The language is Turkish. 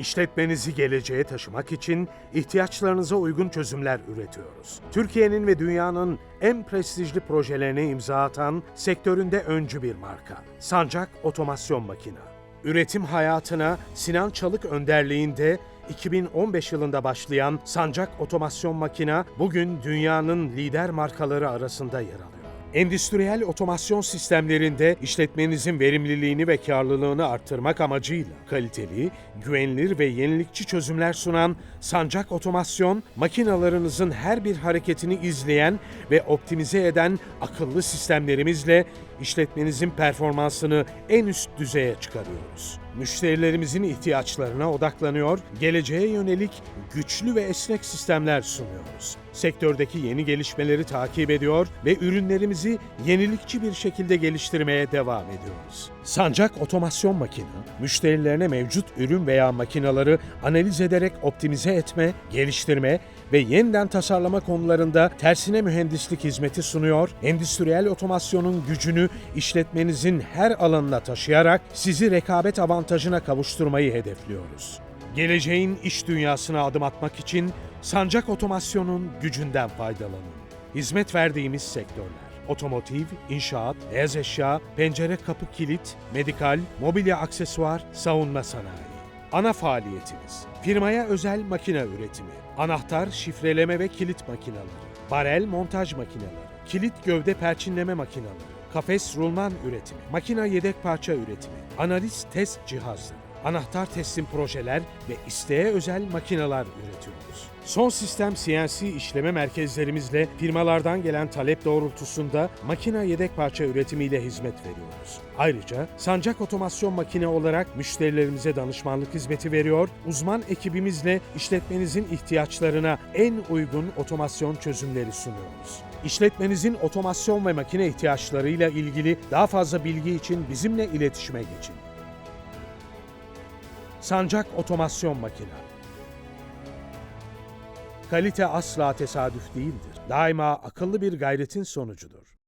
İşletmenizi geleceğe taşımak için ihtiyaçlarınıza uygun çözümler üretiyoruz. Türkiye'nin ve dünyanın en prestijli projelerine imza atan sektöründe öncü bir marka. Sancak Otomasyon Makina. Üretim hayatına Sinan Çalık önderliğinde 2015 yılında başlayan Sancak Otomasyon Makina bugün dünyanın lider markaları arasında yer alıyor. Endüstriyel otomasyon sistemlerinde işletmenizin verimliliğini ve karlılığını arttırmak amacıyla kaliteli, güvenilir ve yenilikçi çözümler sunan Sancak Otomasyon, makinalarınızın her bir hareketini izleyen ve optimize eden akıllı sistemlerimizle işletmenizin performansını en üst düzeye çıkarıyoruz. Müşterilerimizin ihtiyaçlarına odaklanıyor, geleceğe yönelik güçlü ve esnek sistemler sunuyoruz. Sektördeki yeni gelişmeleri takip ediyor ve ürünlerimizi yenilikçi bir şekilde geliştirmeye devam ediyoruz. Sancak Otomasyon Makine, müşterilerine mevcut ürün veya makinaları analiz ederek optimize etme, geliştirme ve yeniden tasarlama konularında tersine mühendislik hizmeti sunuyor, endüstriyel otomasyonun gücünü işletmenizin her alanına taşıyarak sizi rekabet avantajına kavuşturmayı hedefliyoruz. Geleceğin iş dünyasına adım atmak için Sancak Otomasyon'un gücünden faydalanın. Hizmet verdiğimiz sektörler otomotiv, inşaat, beyaz eşya, pencere kapı kilit, medikal, mobilya aksesuar, savunma sanayi. Ana faaliyetimiz firmaya özel makine üretimi, anahtar, şifreleme ve kilit makineleri, barel montaj makineleri, kilit gövde perçinleme makineleri, kafes rulman üretimi, makina yedek parça üretimi, analiz test cihazları, anahtar teslim projeler ve isteğe özel makineler üretiyoruz. Son sistem CNC işleme merkezlerimizle firmalardan gelen talep doğrultusunda makine yedek parça üretimiyle hizmet veriyoruz. Ayrıca Sancak Otomasyon Makine olarak müşterilerimize danışmanlık hizmeti veriyor, uzman ekibimizle işletmenizin ihtiyaçlarına en uygun otomasyon çözümleri sunuyoruz. İşletmenizin otomasyon ve makine ihtiyaçlarıyla ilgili daha fazla bilgi için bizimle iletişime geçin. Sancak Otomasyon Makine Kalite asla tesadüf değildir. Daima akıllı bir gayretin sonucudur.